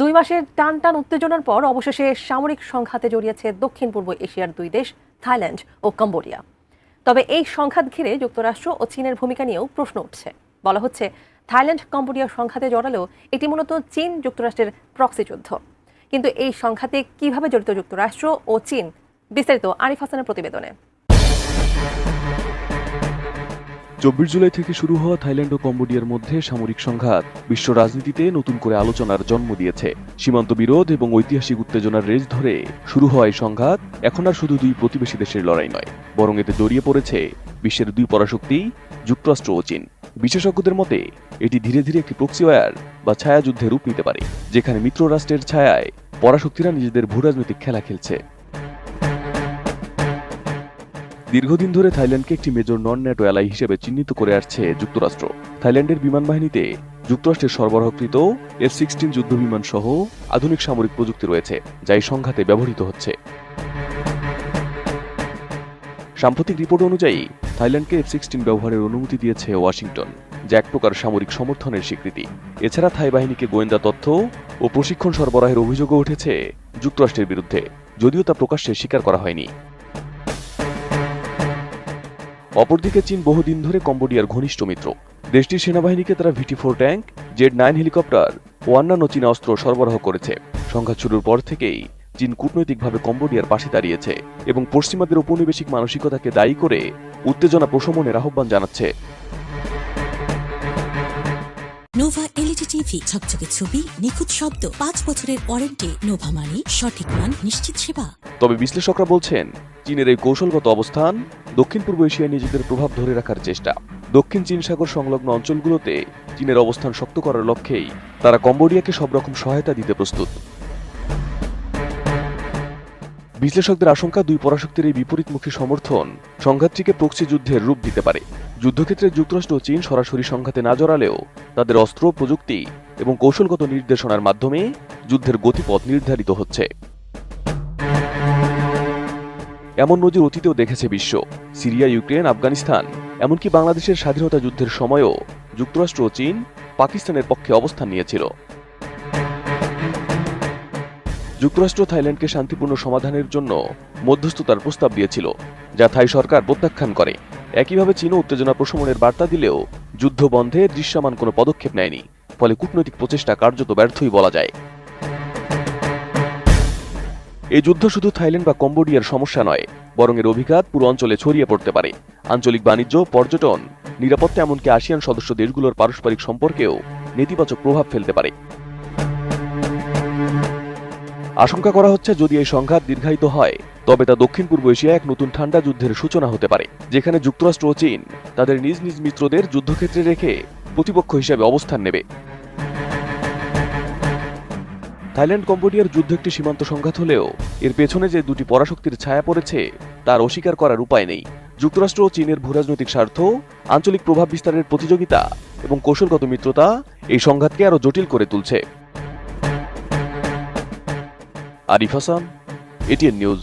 দুই মাসের টান টান উত্তেজনার পর অবশেষে সামরিক সংঘাতে জড়িয়েছে দক্ষিণ পূর্ব এশিয়ার দুই দেশ, থাইল্যান্ড ও কম্বোডিয়া। তবে এই সংঘাত ঘিরে যুক্তরাষ্ট্র ও চীনের ভূমিকা নিয়েও প্রশ্ন উঠছে। বলা হচ্ছে থাইল্যান্ড কম্বোডিয়া সংঘাতে জড়ালেও এটি মূলত চীন যুক্তরাষ্ট্রের প্রক্সি যুদ্ধ। কিন্তু এই সংঘাতে কীভাবে জড়িত যুক্তরাষ্ট্র ও চীন? বিস্তারিত আরিফ হাসানের প্রতিবেদনে। চব্বিশ জুলাই থেকে শুরু হওয়া থাইল্যান্ড ও কম্বোডিয়ার মধ্যে সামরিক সংঘাত বিশ্ব রাজনীতিতে নতুন করে আলোচনার জন্ম দিয়েছে। সীমান্ত বিরোধ এবং ঐতিহাসিক উত্তেজনার রেজ ধরে শুরু হওয়া এই সংঘাত এখন আর শুধু দুই প্রতিবেশী দেশের লড়াই নয়, বরং এতে জড়িয়ে পড়েছে বিশ্বের দুই পরাশক্তি, যুক্তরাষ্ট্র ও চীন। বিশেষজ্ঞদের মতে, এটি ধীরে ধীরে একটি প্রক্সিওয়ার বা ছায়াযুদ্ধের রূপ নিতে পারে, যেখানে মিত্র রাষ্ট্রের ছায়ায় পরাশক্তিরা নিজেদের ভূরাজনৈতিক খেলা খেলছে। দীর্ঘদিন ধরে থাইল্যান্ডকে একটি মেজর নন ন্যাটো অ্যালাই হিসেবে চিহ্নিত করে আসছে যুক্তরাষ্ট্র। থাইল্যান্ডের বিমান বাহিনীতে যুক্তরাষ্ট্রের সরবরাহকৃত এফ সিক্সটিন যুদ্ধ বিমান সহ আধুনিক সামরিক প্রযুক্তি রয়েছে, যা এই সংঘাতে ব্যবহৃত হচ্ছে। সাম্প্রতিক রিপোর্ট অনুযায়ী, থাইল্যান্ডকে এফ সিক্সটিন ব্যবহারের অনুমতি দিয়েছে ওয়াশিংটন, যা এক প্রকার সামরিক সমর্থনের স্বীকৃতি। এছাড়া থাই বাহিনীকে গোয়েন্দা তথ্য ও প্রশিক্ষণ সরবরাহের অভিযোগও উঠেছে যুক্তরাষ্ট্রের বিরুদ্ধে, যদিও তা প্রকাশ্যে স্বীকার করা হয়নি। অপরদিকে চীন বহুদিন ধরে কম্বোডিয়ার ঘনিষ্ঠ মিত্র। দেশটির সেনাবাহিনীকে তারা VT four tank Z nine helicopter ও অন্যান্য চীনা অস্ত্র সরবরাহ করেছে। সংঘাত শুরুর পর থেকেই চীন কূটনৈতিকভাবে কম্বোডিয়ার পাশে দাঁড়িয়েছে এবং পশ্চিমাদের ঔপনিবেশিক মানসিকতাকে দায়ী করে উত্তেজনা প্রশমনের আহ্বান জানাচ্ছে। নোভা এলইডি টিভি ঝকঝকে ছবি নিখুঁত শব্দ পাঁচ বছরের ওয়ারেন্টি নোভা মানি সঠিক মান নিশ্চিত সেবা। তবে বিশ্লেষকরা বলছেন চীনের এই কৌশলগত অবস্থান দক্ষিণ পূর্ব এশিয়ায় নিজেদের প্রভাব ধরে রাখার চেষ্টা। দক্ষিণ চীন সাগর সংলগ্ন অঞ্চলগুলোতে চীনের অবস্থান শক্ত করার লক্ষ্যেই তারা কম্বোডিয়াকে সব রকম সহায়তা দিতে প্রস্তুত। বিশ্লেষকদের আশঙ্কা, দুই পরাশক্তির এই বিপরীতমুখী সমর্থন সংঘাতটিকে প্রক্সি যুদ্ধের রূপ দিতে পারে। যুদ্ধক্ষেত্রে যুক্তরাষ্ট্র ও চীন সরাসরি সংঘাতে না জড়ালেও তাদের অস্ত্র, প্রযুক্তি এবং কৌশলগত নির্দেশনার মাধ্যমে যুদ্ধের গতিপথ নির্ধারিত হচ্ছে। এমন নজির অতীতেও দেখেছে বিশ্ব। সিরিয়া, ইউক্রেন, আফগানিস্তান, এমনকি বাংলাদেশের স্বাধীনতা যুদ্ধের সময়ও যুক্তরাষ্ট্র ও চীন পাকিস্তানের পক্ষে অবস্থান নিয়েছিল। যুক্তরাষ্ট্র থাইল্যান্ডকে শান্তিপূর্ণ সমাধানের জন্য মধ্যস্থতার প্রস্তাব দিয়েছিল, যা থাই সরকার প্রত্যাখ্যান করে। একইভাবে চীনও উত্তেজনা প্রশমনের বার্তা দিলেও যুদ্ধ বন্ধে দৃশ্যমান কোনো পদক্ষেপ নেয়নি, ফলে কূটনৈতিক প্রচেষ্টা কার্যত ব্যর্থই বলা যায়। এই যুদ্ধ শুধু থাইল্যান্ড বা কম্বোডিয়ার সমস্যা নয়, বরং এর অভিঘাত পুরো অঞ্চলে ছড়িয়ে পড়তে পারে। আঞ্চলিক বাণিজ্য, পর্যটন, নিরাপত্তা এমনকি আসিয়ান সদস্য দেশগুলোর পারস্পরিক সম্পর্কেও নেতিবাচক প্রভাব ফেলতে পারে। আশঙ্কা করা হচ্ছে যদি এই সংঘাত দীর্ঘায়িত হয়, তবে তা দক্ষিণ পূর্ব এশিয়ায় এক নতুন ঠান্ডা যুদ্ধের সূচনা হতে পারে, যেখানে যুক্তরাষ্ট্র ও চীন তাদের নিজ নিজ মিত্রদের যুদ্ধক্ষেত্রে রেখে প্রতিপক্ষ হিসেবে অবস্থান নেবে। থাইল্যান্ড কম্বোডিয়ার যুদ্ধ একটি সীমান্ত সংঘাত হলেও এর পেছনে যে দুটি পরাশক্তির ছায়া পড়েছে, তার অস্বীকার করার উপায় নেই। যুক্তরাষ্ট্র ও চীনের ভূরাজনৈতিক স্বার্থ, আঞ্চলিক প্রভাব বিস্তারের প্রতিযোগিতা এবং কৌশলগত মিত্রতা এই সংঘাতকে আরও জটিল করে তুলছে। Arif Hasan, ATN news.